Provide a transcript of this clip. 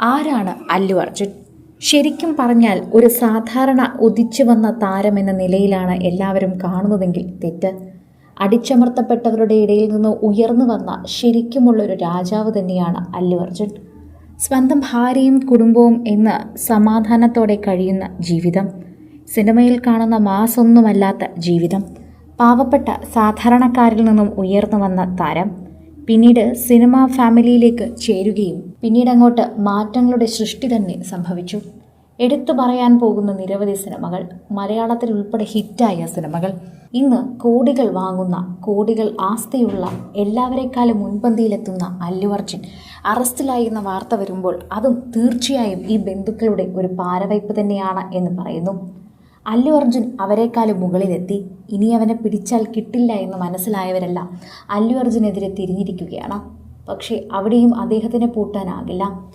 ആരാണ് അല്ലു അർജുൻ? ശരിക്കും പറഞ്ഞാൽ ഒരു സാധാരണ ഉദിച്ചു വന്ന താരം എന്ന നിലയിലാണ് എല്ലാവരും കാണുന്നതെങ്കിൽ തെറ്റ്. അടിച്ചമർത്തപ്പെട്ടവരുടെ ഇടയിൽ നിന്ന് ഉയർന്നു വന്ന ശരിക്കുമുള്ള ഒരു രാജാവ് തന്നെയാണ് അല്ലു അർജുൻ. സ്വന്തം ഭാര്യയും കുടുംബവും എന്ന് സമാധാനത്തോടെ കഴിയുന്ന ജീവിതം. സിനിമയിൽ കാണുന്ന മാസൊന്നുമല്ലാത്ത ജീവിതം. പാവപ്പെട്ട സാധാരണക്കാരിൽ നിന്നും ഉയർന്നു വന്ന താരം. പിന്നീട് സിനിമാ ഫാമിലിയിലേക്ക് ചേരുകയും പിന്നീട് അങ്ങോട്ട് മാറ്റങ്ങളുടെ സൃഷ്ടി തന്നെ സംഭവിച്ചു. എടുത്തു പറയാൻ പോകുന്ന നിരവധി സിനിമകൾ മലയാളത്തിൽ ഉൾപ്പെടെ ഹിറ്റായ സിനിമകൾ. ഇന്ന് കോടികൾ വാങ്ങുന്ന കോടികൾ ആസ്തിയുള്ള എല്ലാവരെക്കാളും മുൻപന്തിയിലെത്തുന്ന അല്ലു അർജുൻ. അറസ്റ്റിലായി എന്ന വാർത്ത വരുമ്പോൾ അതും തീർച്ചയായും ഈ ബന്ധുക്കളുടെ ഒരു പാരവയ്പ് തന്നെയാണ് എന്ന് പറയുന്നു. അല്ലു അർജുൻ അവരെക്കാളും മുകളിലെത്തി. ഇനി അവനെ പിടിച്ചാൽ കിട്ടില്ല എന്ന് മനസ്സിലായവരെല്ലാം. അല്ലു അർജുനെതിരെ തിരിഞ്ഞിരിക്കുകയാണ്. പക്ഷേ അവിടെയും അദ്ദേഹത്തിനെ പൂട്ടാനാകില്ല.